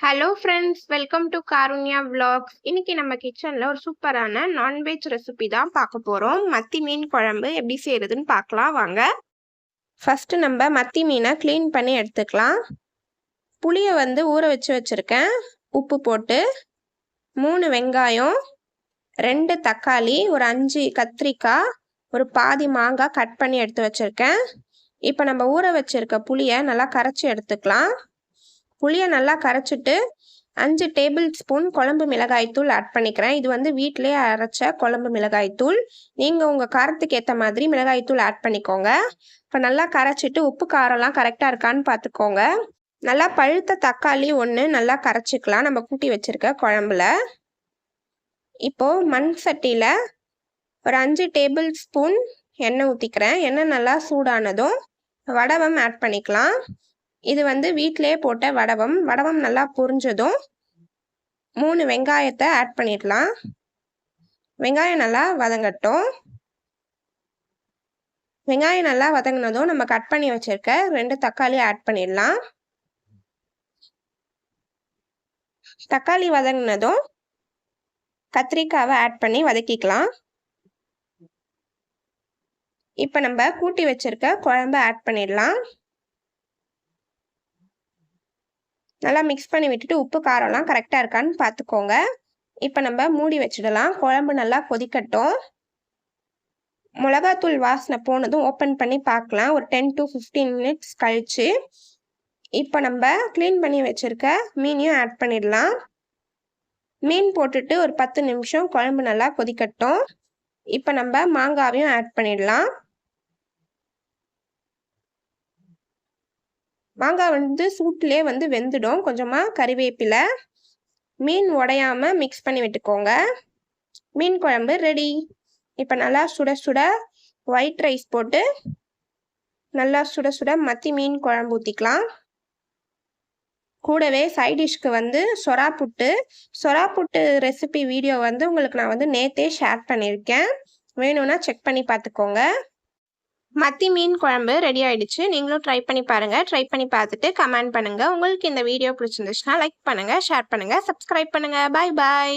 Hello friends welcome to Karunya vlogs இன்னைக்கு நம்ம கிச்சனில் ஒரு சூப்பரான நான்வெஜ் ரெசிபி தான் பார்க்க போகிறோம் மத்தி மீன் குழம்பு எப்படி செய்கிறதுன்னு பார்க்கலாம். வாங்க. ஃபஸ்ட்டு நம்ம மத்தி மீனை க்ளீன் பண்ணி எடுத்துக்கலாம். புளியை வந்து ஊற வச்சு வச்சுருக்கேன். உப்பு போட்டு மூணு வெங்காயம் ரெண்டு தக்காளி ஒரு அஞ்சு கத்திரிக்காய் ஒரு பாதி மாங்காய் கட் பண்ணி எடுத்து வச்சுருக்கேன். இப்போ நம்ம ஊற வச்சுருக்க புளியை நல்லா கரைச்சி எடுத்துக்கலாம். புளியை நல்லா கரைச்சிட்டு அஞ்சு டேபிள் ஸ்பூன் குழம்பு மிளகாய்த்தூள் ஆட் பண்ணிக்கிறேன். இது வந்து வீட்டிலேயே அரைச்ச குழம்பு மிளகாய்த்தூள் நீங்கள் உங்கள் காரத்துக்கு ஏற்ற மாதிரி மிளகாய்த்தூள் ஆட் பண்ணிக்கோங்க. இப்போ நல்லா கரைச்சிட்டு உப்பு காரம்லாம் கரெக்டாக இருக்கான்னு பார்த்துக்கோங்க நல்லா பழுத்த தக்காளி ஒன்று நல்லா கரைச்சிக்கலாம். நம்ம கூட்டி வச்சுருக்க குழம்புல. இப்போது மண் சட்டியில் ஒரு அஞ்சு டேபிள் ஸ்பூன் எண்ணெய் ஊற்றிக்கிறேன் எண்ணெய் நல்லா சூடானதும் வடவம் ஆட் பண்ணிக்கலாம். இது வந்து வீட்டிலே போட்ட வடவம். வடவம் நல்லா புரிஞ்சதும் மூணு வெங்காயத்தை ஆட் பண்ணிடலாம். வெங்காயம் நல்லா வதங்கட்டும். வெங்காயம் நல்லா வதங்கினதும் நம்ம கட் பண்ணி வச்சுருக்க ரெண்டு தக்காளி ஆட் பண்ணிடலாம். தக்காளி வதங்கினதும் கத்திரிக்காவை ஆட் பண்ணி வதக்கிக்கலாம். இப்போ நம்ம கூட்டி வச்சுருக்க குழம்பு ஆட் பண்ணிடலாம். நல்லா மிக்ஸ் பண்ணி விட்டுட்டு உப்பு காரம்லாம் கரெக்டாக இருக்கான்னு பார்த்துக்கோங்க இப்போ நம்ம மூடி வச்சிடலாம். குழம்பு நல்லா கொதிக்கட்டும். மிளகாத்தூள் வாசனை போனதும் ஓப்பன் பண்ணி பார்க்கலாம் ஒரு டென் டு ஃபிஃப்டீன் மினிட்ஸ் கழித்து இப்போ நம்ம க்ளீன் பண்ணி வச்சுருக்க மீனையும் ஆட் பண்ணிடலாம். மீன் போட்டுட்டு ஒரு பத்து நிமிஷம் குழம்பு நல்லா கொதிக்கட்டும். இப்போ நம்ம மாங்காவையும் ஆட் பண்ணிடலாம். மாங்காய் வந்து சூட்டிலே வந்து வெந்துடும். கொஞ்சமாக கறிவேப்பிலை மீன் உடையாம மிக்ஸ் பண்ணி விட்டுக்கோங்க. மீன் குழம்பு ரெடி இப்போ நல்லா சுட சுட ஒயிட் ரைஸ் போட்டு நல்லா சுட சுட மத்தி மீன் குழம்பு ஊற்றிக்கலாம் கூடவே சைட் டிஷ்க்கு வந்து சொரா புட்டு சொரா புட்டு ரெசிபி வீடியோ வந்து உங்களுக்கு நான் வந்து நேத்தே ஷேர் பண்ணியிருக்கேன். வேணும்னா செக் பண்ணி பார்த்துக்கோங்க. மத்தி மீன் குழம்பு ரெடி ஆயிடுச்சு. நீங்களும் ட்ரை பண்ணி பாருங்கள் ட்ரை பண்ணி பார்த்துட்டு கமெண்ட் பண்ணுங்கள் உங்களுக்கு இந்த வீடியோ பிடிச்சிருந்துச்சுன்னா லைக் பண்ணுங்கள் ஷேர் பண்ணுங்கள் சப்ஸ்கிரைப் பண்ணுங்கள் பாய் பாய்